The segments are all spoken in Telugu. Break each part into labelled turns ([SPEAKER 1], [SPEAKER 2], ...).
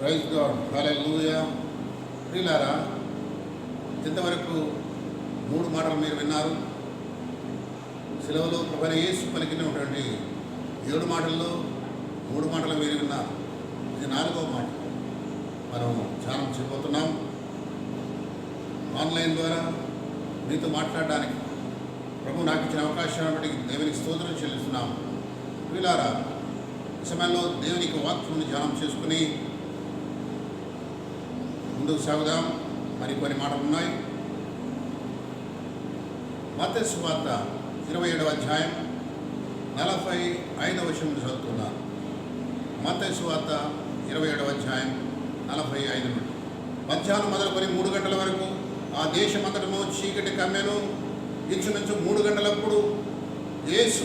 [SPEAKER 1] Praise God. లూయ ప్రియులారా ఇంతవరకు మూడు మాటలు మీరు విన్నారు. సెలవులో ప్రభు యేసు పలికినటువంటి ఏడు మాటల్లో మూడు మాటలు మీరు విన్నారు. ఇది నాలుగవ మాట. మనం ధ్యానం చేయబోతున్నాం. ఆన్లైన్ ద్వారా మీతో మాట్లాడడానికి ప్రభు నాకు ఇచ్చిన అవకాశాన్ని దేవునికి స్తోత్రం చెల్లిస్తున్నాం. వీలారా సమయంలో దేవునికి వాక్యం ధ్యానం చేసుకుని ముందుకు సాగుదాం. మరి కొన్ని మాటలు ఉన్నాయి. మత వార్త ఇరవై ఏడవ అధ్యాయం నలభై ఐదవ విషయం చదువుతున్నాను మత వార్త ఇరవై ఏడవ అధ్యాయం నలభై ఐదు నుండి. మధ్యాహ్నం మొదలుకొని మూడు గంటల వరకు ఆ దేశమంతటము చీకటి కమ్మెను ఇంచుమించు మూడు గంటలప్పుడు యేసు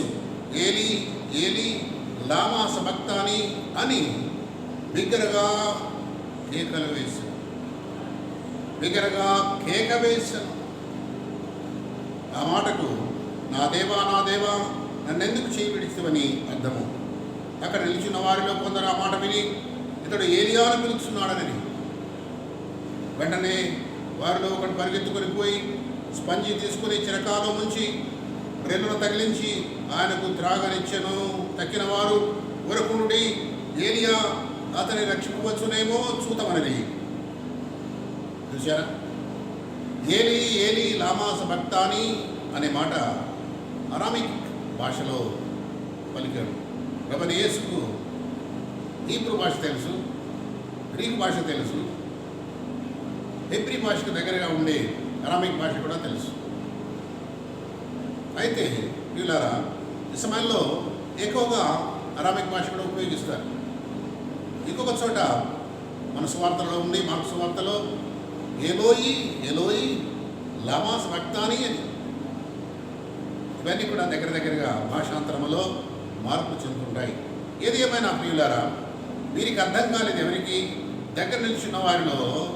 [SPEAKER 1] ఏలి ఏలి లామాస భక్తాని అని బిగ్గరగా కేకలు వేసి బిగరగా కేక వేశాను ఆ మాటకు నా దేవా నా దేవా నన్నెందుకు చేయి విడిచివని అర్థము. అక్కడ నిలిచిన వారిలో కొందరు ఆ మాట విని ఇతడు ఏలియాను పిలుస్తున్నాడనని. వెంటనే వారిలో ఒకటి పరిగెత్తుకొని పోయి స్పంజి తీసుకుని చిరకాలం ముంచి రెన్నును తగిలించి ఆయనకు త్రాగనిచ్చెను. తక్కిన వారు ఉరకుండి ఏలియా అతని రక్షింపవచ్చునేమో చూతమనది. చూశారా ఏలి ఏలి లామాస భక్తాని అనే మాట అరామిక్ భాషలో పలికాడు. ప్రభని యేసుకు హీబ్రూ భాష తెలుసు గ్రీక్ భాష తెలుసు హెబ్రి భాషకు దగ్గరగా ఉండే అరామిక్ భాష కూడా తెలుసు. అయితే వీళ్ళారా ఈ సమయంలో ఎక్కువగా అరామిక్ భాష కూడా ఉపయోగిస్తారు. ఇంకొక చోట మన సువార్తలో ఉంది మార్పు సువార్తలో ఎలోయి ఎలోయి లామాస్ రక్తాని అని. ఇవన్నీ కూడా దగ్గర దగ్గరగా భాషాంతరములో మార్పు చెందుతుంటాయి. ఏది ఏమైనా ప్రియులారా వీరికి అర్థం కాలేదు ఎవరికి? దగ్గర నిల్చున్న వారిలో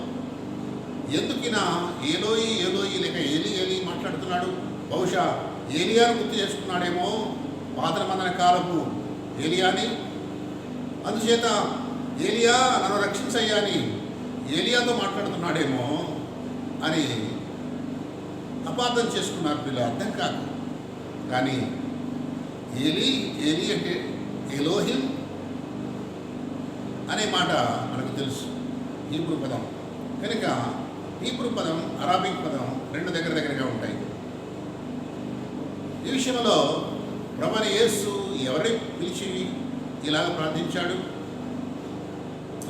[SPEAKER 1] ఎందుకినా ఏలోయి ఏలోయి లేక ఏలి ఏలి మాట్లాడుతున్నాడు? బహుశా ఏలియాను గుర్తు చేసుకున్నాడేమో పాతల మందన కాలపు ఏలియాని. అందుచేత ఏలియా నన్ను రక్షించయ్యా అని ఏలియాతో మాట్లాడుతున్నాడేమో అని అపార్థం చేసుకున్నారు వీళ్ళు. అర్థం కాదు. కానీ ఏలి ఏలి అంటే ఎలోహిం అనే మాట మనకు తెలుసు. హీబ్రూ పదం. కనుక హీబ్రూ పదం అరాబిక్ పదం రెండు దగ్గర దగ్గరగా ఉంటాయి. ఈ విషయంలో ప్రభన యేసు ఎవరిని పిలిచి ఇలాగ ప్రార్థించాడు?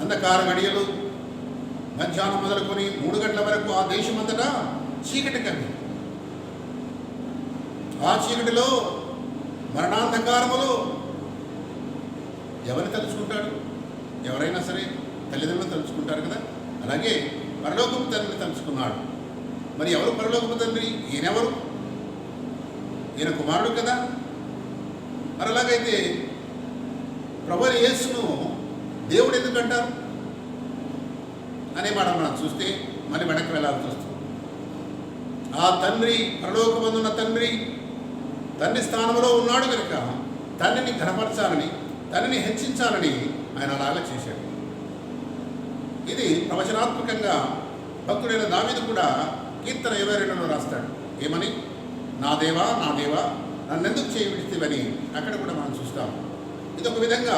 [SPEAKER 1] అంధకార గడియలు మధ్యాహ్నం మొదలుకొని మూడు గంటల వరకు ఆ దేశమంతటా చీకటి కంది ఆ చీకటిలో మరణాంధకారములో ఎవరిని తలుచుకుంటాడు ఎవరైనా సరే తల్లిదండ్రులు తలుచుకుంటారు కదా? అలాగే పరలోకపు తండ్రిని తలుచుకున్నాడు. మరి ఎవరు పరలోకపు తండ్రి? ఈయనెవరు? ఈయన కుమారుడు కదా? మరి అలాగైతే ప్రభు యేసును దేవుడు ఎందుకంటారు అనే మాట మనం చూస్తే మళ్ళీ వెనక్కి వెళ్ళాల్సి వస్తుంది. ఆ తండ్రి పరలోకమందున్న తండ్రి తండ్రి స్థానంలో ఉన్నాడు కనుక తండ్రిని ఘనపరచాలని తండ్రిని హెచ్చించాలని ఆయన అలాగే చేశాడు. ఇది ప్రవచనాత్మకంగా భక్తుడైన దావీదు కూడా కీర్తన ఇరవై రెండులో రాస్తాడు. ఏమని? నా దేవా నా దేవా నన్నెందుకు చేయబడితేవని అక్కడ కూడా మనం చూస్తాం. ఇది ఒక విధంగా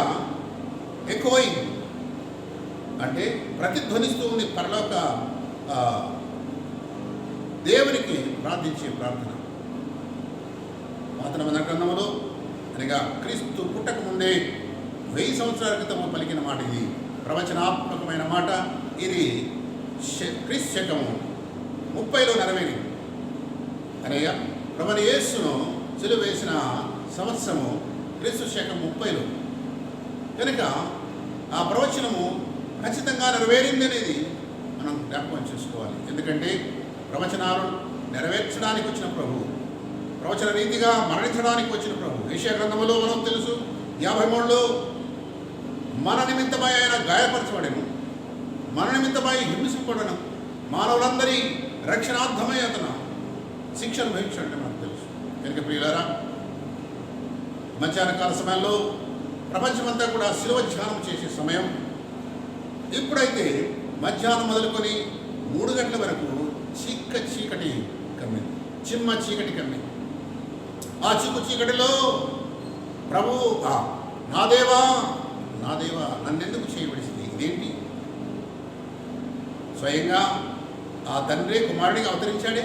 [SPEAKER 1] ఎక్కువై అంటే ప్రతిధ్వనిస్తూ ఉంది పరలోక దేవునికి ప్రార్థించే ప్రార్థన. పాతన మన అనగా క్రీస్తు పుట్టక ముందే వెయ్యి సంవత్సరాల క్రితం పలికిన మాట ఇది. ప్రవచనాత్మకమైన మాట ఇది క్రీస్తు శకము ముప్పైలో నెరవేరింది. అనగా ప్రభు యేసును సిలువ వేసిన సంవత్సరము క్రీస్తు శకం ముప్పైలో. కనుక ఆ ప్రవచనము ఖచ్చితంగా నెరవేరింది అనేది మనం జ్ఞాపకం చేసుకోవాలి. ఎందుకంటే ప్రవచనాలు నెరవేర్చడానికి వచ్చిన ప్రభు ప్రవచన రీతిగా మరణించడానికి వచ్చిన ప్రభు. ఏషియా గ్రంథములో మనం తెలుసు యాభై మూడులో మన నిమిత్తమై ఆయన గాయపరచబడను. మన నిమిత్తమై హింసింపడను మానవులందరి రక్షణార్థమై అతను శిక్షను వహించడం మనకు తెలుసు. కనుక ప్రియులారా మధ్యాహ్న కాల సమయంలో ప్రపంచమంతా కూడా శిలువ ధ్యానం చేసే సమయం ఇప్పుడైతే మధ్యాహ్నం మొదలుకొని మూడు గంటల వరకు చీక చీకటి కమ్మింది చిమ్మ చీకటి కమ్మింది ఆ చిక్కు చీకటిలో ప్రభు ఆ, నా దేవా నా దేవా నన్నెందుకు చేయబడింది ఇదేంటి? స్వయంగా ఆ తండ్రి కుమారుడికి అవతరించాడే?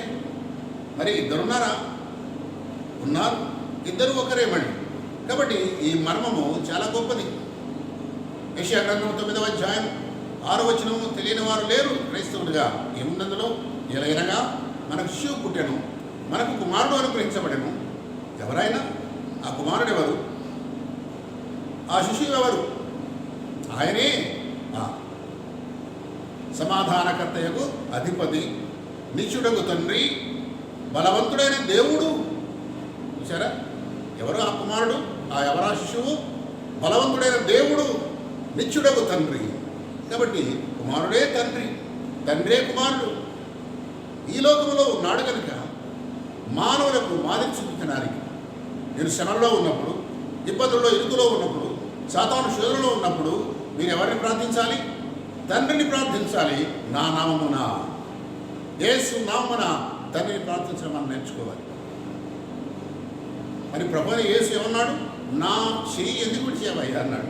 [SPEAKER 1] మరి ఇద్దరున్నారా? ఉన్నారు. ఇద్దరు ఒకరే మళ్ళీ. కాబట్టి ఈ మర్మము చాలా గొప్పది. యెషయా గ్రంథం తొమ్మిదవ అధ్యాయం ఆరువచనము తెలియని వారు లేరు. క్రైస్తవుడిగా ఏమున్నందులో ఎలాగనగా మనకు శివు పుట్టాను మనకు కుమారుడు అనుగ్రహించబడను. ఎవరైనా? ఆ కుమారుడు ఎవరు? ఆ శిశువు ఎవరు? ఆయనే ఆ సమాధానకర్తయకు అధిపతి నిత్యుడకు తండ్రి బలవంతుడైన దేవుడు. చూసారా ఎవరు ఆ కుమారుడు? ఆ ఎవరా శిశువు? బలవంతుడైన దేవుడు నిత్యుడకు తండ్రి. కాబట్టి కుమారుడే తండ్రి తండ్రే కుమారుడు. ఈ లోకంలో ఉన్నాడు కనుక మానవులకు మాదిరి చూపించడానికి నేను శ్రమలో ఉన్నప్పుడు ఇబ్బందుల్లో ఇరుకులో ఉన్నప్పుడు సాతాను శోధనలో ఉన్నప్పుడు మీరు ఎవరిని ప్రార్థించాలి? తండ్రిని ప్రార్థించాలి నా నామమున. యేసు నామమున తండ్రిని ప్రార్థించడం మనం నేర్చుకోవాలి. మరి ప్రభు యేసు ఏమన్నాడు? నా చెయ్యి ఎందుకు విడిచేవయ్యా అన్నాడు.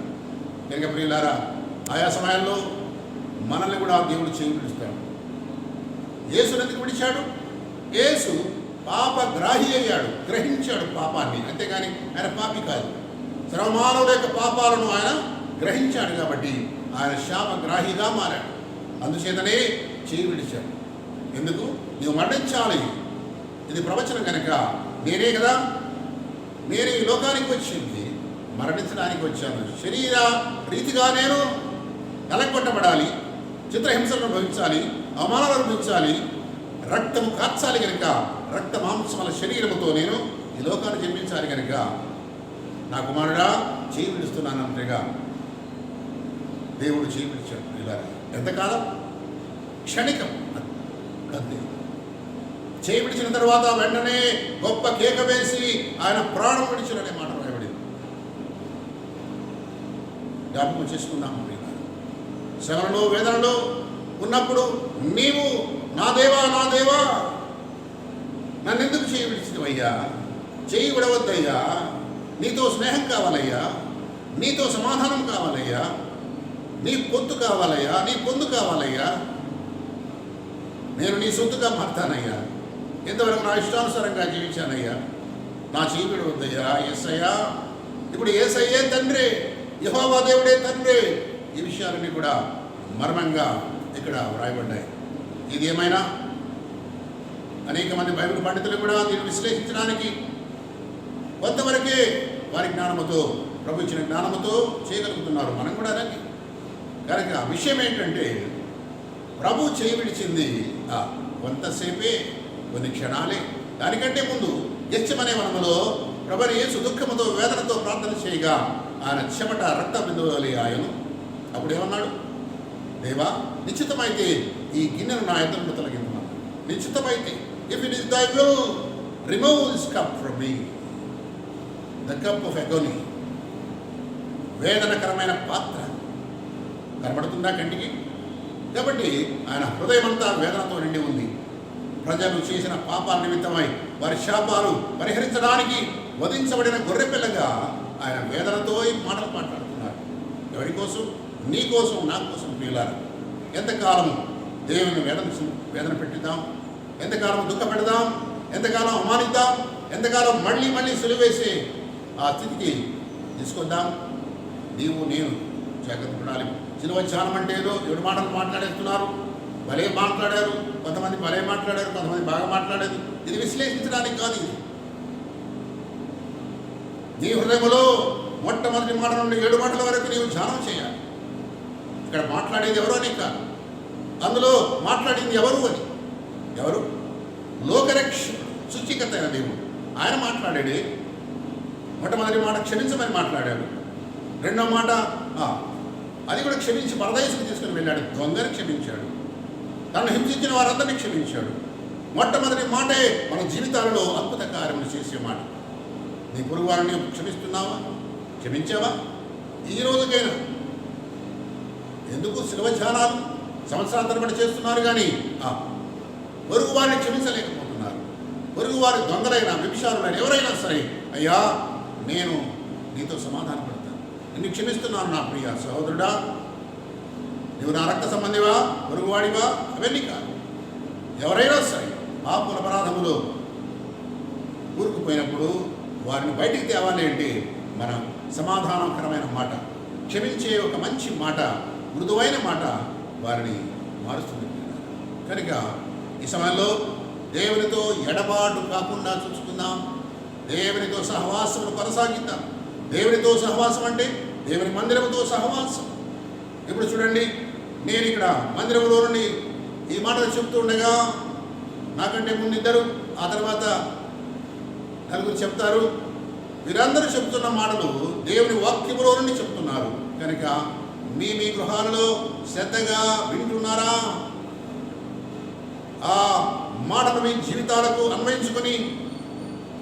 [SPEAKER 1] కనుక ప్రియులారా ఆయా సమయాల్లో మనల్ని కూడా దేవుడు చేయి విడుస్తాడు యేసుని ఎందుకు విడిచాడు? యేసు పాపగ్రాహి అయ్యాడు గ్రహించాడు పాపాన్ని. అంతేగాని ఆయన పాపి కాదు. సర్వమానవుల యొక్క పాపాలను ఆయన గ్రహించాడు కాబట్టి ఆయన శాపగ్రాహిగా మారాడు. అందుచేతనే చేయి విడిచాడు. ఎందుకు? నీవు మరణించాలి. ఇది ప్రవచనం కనుక నేనే కదా. నేను ఈ లోకానికి వచ్చింది. మరణించడానికి వచ్చాను. శరీర రీతిగా నేను నలగొట్టబడాలి చిత్రహింసలను అనుభవించాలి అవమానాలు అనుభవించాలి రక్తము కాచాలి కనుక రక్త మాంసముల శరీరముతో నేను ఈ లోకాన్ని జన్మించాలి కనుక. నా కుమారుడా చేయి విడుస్తున్నాను అంతేగా. దేవుడు చేయి విడిచాడు ఇలా ఎంతకాలం? క్షణికం. అంతే. చేయి విడిచిన తర్వాత వెంటనే గొప్ప కేక వేసి ఆయన ప్రాణం విడిచిననే మాట రాయబడింది. జ్ఞాపకం చేసుకుందాము. ప్రియులారా. వేదనలో ఉన్నప్పుడు నీవు నా దేవా నా దేవా నన్ను ఎందుకు చేయి విడిచినవయ్యా? చేయి విడవద్దయ్యా? నీతో స్నేహం కావాలయ్యా? నీతో సమాధానం కావాలయ్యా? నీ పొత్తు కావాలయ్యా? నీ పొందు కావాలయ్యా? నేను నీ సొత్తుగా మారుతానయ్యా. ఎంతవరకు నా ఇష్టానుసారంగా జీవించానయ్యా? నా చేయబిడవద్దయ్యా ఎస్ అయ్యా ఇప్పుడు ఏసయ్యే తండ్రి యహోవా దేవుడే తండ్రి. ఈ విషయాలన్నీ కూడా మర్మంగా ఇక్కడ వ్రాయబడ్డాయి. ఇది ఏమైనా? అనేక మంది బైబిల్ పండితులు కూడా దీన్ని విశ్లేషించడానికి కొంతవరకే వారి జ్ఞానముతో ప్రభు ఇచ్చిన జ్ఞానముతో చేయగలుగుతున్నారు. మనం కూడా అలాగే. కనుక విషయం ఏంటంటే ప్రభు చేయి విడిచింది ఆ కొంతసేపే కొన్ని క్షణాలే. దానికంటే ముందు గెచ్చమనే వనములో ప్రభు యేసు దుఃఖముతో వేదనతో ప్రార్థన చేయగా ఆయన చెమట రక్త బిందువులి ఆయను అప్పుడు ఏమన్నాడు దేవా నిశ్చితమైతే ఈ గిన్నెను నా ఎదురు తొలగించమన్నాడు. నిశ్చితమైతే if it is thy will remove this cup from me the cup of agony వేదనకరమైన పాత్ర కనబడుతుందా కంటికి? కాబట్టి ఆయన హృదయమంతా వేదనతో నిండి ఉంది. ప్రజలు చేసిన పాపాల నిమిత్తమై వారి శాపాలు పరిహరించడానికి వధించబడిన గొర్రెపిల్లగా ఆయన వేదనతో ఈ మాటలు మాట్లాడుతున్నారు. ఎవరి కోసం నీ కోసం నా కోసం ప్రియులారు ఎంతకాలం దేవుని వేదన వేదన పెట్టుదాం ఎంతకాలం దుఃఖ పెడదాం ఎంతకాలం అవమానిద్దాం? ఎంతకాలం మళ్ళీ మళ్ళీ సులువేసి ఆ స్థితికి తీసుకొద్దాం? నీవు నేను జాగ్రత్త పడాలి సిలువ ధ్యానం అంటే ఏదో ఏడు మాటలు మాట్లాడేస్తున్నారు. భలే మాట్లాడారు. కొంతమంది భలే మాట్లాడారు కొంతమంది బాగా మాట్లాడారు. ఇది విశ్లేషించడానికి కాదు ఇది. నీ హృదయంలో మొట్టమొదటి మాట నుండి ఏడు మాటల వరకు నీవు ధ్యానం చేయాలి. ఇక్కడ మాట్లాడేది ఎవరో అని కాదు. అందులో మాట్లాడింది ఎవరు అని? ఎవరు? లోకరక్ష సుచికత అయిన దేవుడు. ఆయన మాట్లాడాడు. మొట్టమొదటి మాట క్షమించమని మాట్లాడాడు. రెండో మాట అది కూడా క్షమించి పరదేశం తీసుకుని వెళ్ళాడు. దొంగని క్షమించాడు. తనను హింసించిన వారందరినీ క్షమించాడు. మొట్టమొదటి మాటే మన జీవితాలలో అద్భుత కార్యములు చేసే మాట. నీ పొరుగు వారిని క్షమిస్తున్నావా? క్షమించావా? ఈ రోజుకైనా ఎందుకు శిలువ ధ్యానాలు సంవత్సరాల తరబడి చేస్తున్నారు కానీ పొరుగు వారిని క్షమించలేకపోతున్నారు. పొరుగు వారి దొంగలైనా విభిషారులైన ఎవరైనా సరే అయ్యా నేను నీతో సమాధాన పడతాను. నిన్ను క్షమిస్తున్నాను నా ప్రియ సహోదరుడా. నువ్వు నా రక్త సంబంధివా? పొరుగువాడివా అవన్నీ కాదు. ఎవరైనా సరే పాపుల అపరాధములు కూరుకుపోయినప్పుడు వారిని బయటికి తేవాలి అంటే మన సమాధానకరమైన మాట క్షమించే ఒక మంచి మాట మృదువైన మాట వారిని మారుస్తుంది. కనుక ఈ సమయంలో దేవునితో ఎడబాటు కాకుండా చూసుకుందాం. దేవునితో సహవాసమును కొనసాగిద్దాం. దేవునితో సహవాసం అంటే దేవుని మందిరముతో సహవాసం. ఇప్పుడు చూడండి నేను ఇక్కడ మందిరంలో నుండి ఈ మాటలు చెప్తూ ఉండగా నాకంటే ముందు ఇద్దరు ఆ తర్వాత నలుగురు చెప్తారు. వీరందరూ చెప్తున్న మాటలు దేవుని వాక్యములో నుండి చెప్తున్నారు. కనుక మీ మీ గృహాలలో శ్రద్ధగా వింటున్నారా? ఆ మాటను మీ జీవితాలకు అన్వయించుకొని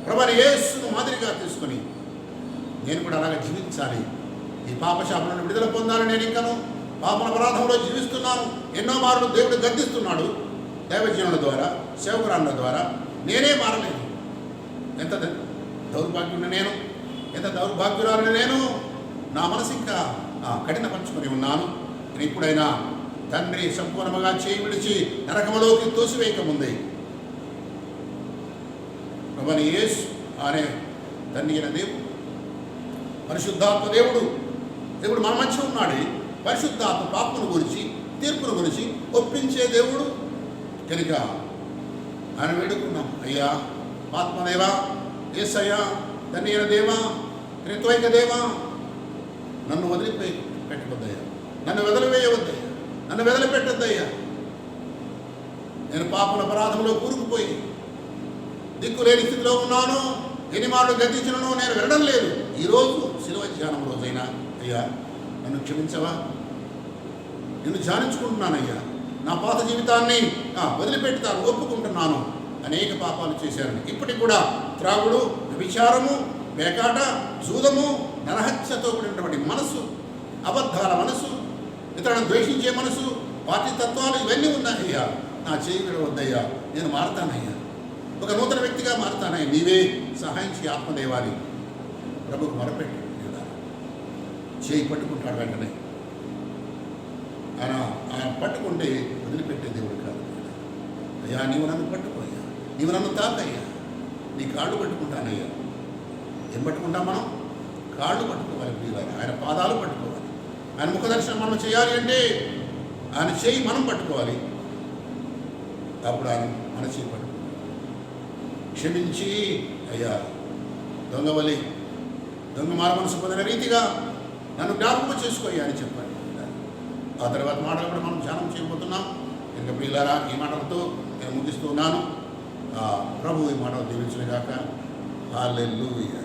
[SPEAKER 1] ప్రభని యేసును మాదిరిగా తీసుకొని నేను కూడా అలాగే జీవించాలి. ఈ పాపశాప నుండి విడుదల పొందాలని నేను ఇంకను పాపన అపరాధంలో జీవిస్తున్నాను. ఎన్నో మార్లు దేవుడు గద్దిస్తున్నాడు దైవజనుల ద్వారా సేవకురాళ్ళ ద్వారా. నేనే మారలేదు. ఎంత ద- దౌర్భాగ్యుని నేను? ఎంత దౌర్భాగ్యురాలని నేను? నా మనసు ఇంకా కఠినపరుచుకొని ఉన్నాను. ఎప్పుడైనా ఇప్పుడైనా తండ్రి సంపూర్ణముగా చేయి విడిచి నరకములోకి తోసివేయకముందే. ప్రభుని యేసు అనే తండ్రి అయిన దేవుడు పరిశుద్ధాత్మ దేవుడు దేవుడు మన మధ్య ఉన్నాడు. పరిశుద్ధాత్మ పాపను గురించి తీర్పును గురించి ఒప్పించే దేవుడు కనుక ఆయన వేడుకున్నాం. అయ్యా ఆత్మదేవా ఏసయ్యా ధన్యన దేవా త్రిత్వైక దేవా నన్ను వదిలిపోయి పెట్టవద్దయ్యా నన్ను వదిలివేయవద్దయ్యా. నన్ను వదిలిపెట్టద్దయ్యా. నేను పాపల అపరాధంలో కూరుకుపోయి దిక్కులేని స్థితిలో ఉన్నాను. ఎన్ని మాటలు గతించినను నేను వినడం లేదు. ఈరోజు శిలువ ధ్యానం రోజైనా అయ్యా నన్ను క్షమించవా? నిన్ను ధ్యానించుకుంటున్నానయ్యా. నా పాత జీవితాన్ని ఆ, వదిలిపెడతాను ఒప్పుకుంటున్నాను. అనేక పాపాలు చేశాను. ఇప్పటికి కూడా త్రాగుడు విచారము వేకాట జూదము నరహత్యతో కూడినటువంటి మనసు అబద్ధాల మనసు ఇతరులను ద్వేషించే మనసు పార్టీ తత్వాలు ఇవన్నీ ఉన్నాయ్యా నా చేయి విడవద్దయ్యా నేను మారతానయ్యా. ఒక నూతన వ్యక్తిగా మారతానయ్యా. నీవే సహాయం చేయి ఆత్మదేవాలి ప్రభుకు మొరపెట్టి చేయి పట్టుకుంటాడు వెంటనే. ఆయన ఆయన పట్టుకుంటే వదిలిపెట్టే దేవుడు కాదు. అయ్యా నీవు నన్ను పట్టుకోయ్యా. నీవు నన్ను తాకయ్యా. నీ కాళ్ళు పట్టుకుంటానయ్యా. ఏం పట్టుకుంటాం మనం? కాళ్ళు పట్టుకోవాలి ప్రియులారా ఆయన పాదాలు పట్టుకోవాలి. ఆయన ముఖదర్శనం మనం చేయాలి అంటే ఆయన చేయి మనం పట్టుకోవాలి. అప్పుడు ఆయన మన చేయి పట్టుకోవాలి క్షమించి అయ్యా దొంగవలి దొంగ మారమనసు పొందిన రీతిగా నన్ను జ్ఞాపకం చేసుకోయ్యా అని చెప్పాడు. ఆ తర్వాత మాటలు కూడా మనం ధ్యానం చేయబోతున్నాం. ఇంకా ప్రియులారా ఈ మాటలతో నేను ముగిస్తూ ఉన్నాను ప్రభు ఈ మాటలు దీవించిన గాక హాలెల్లుయా.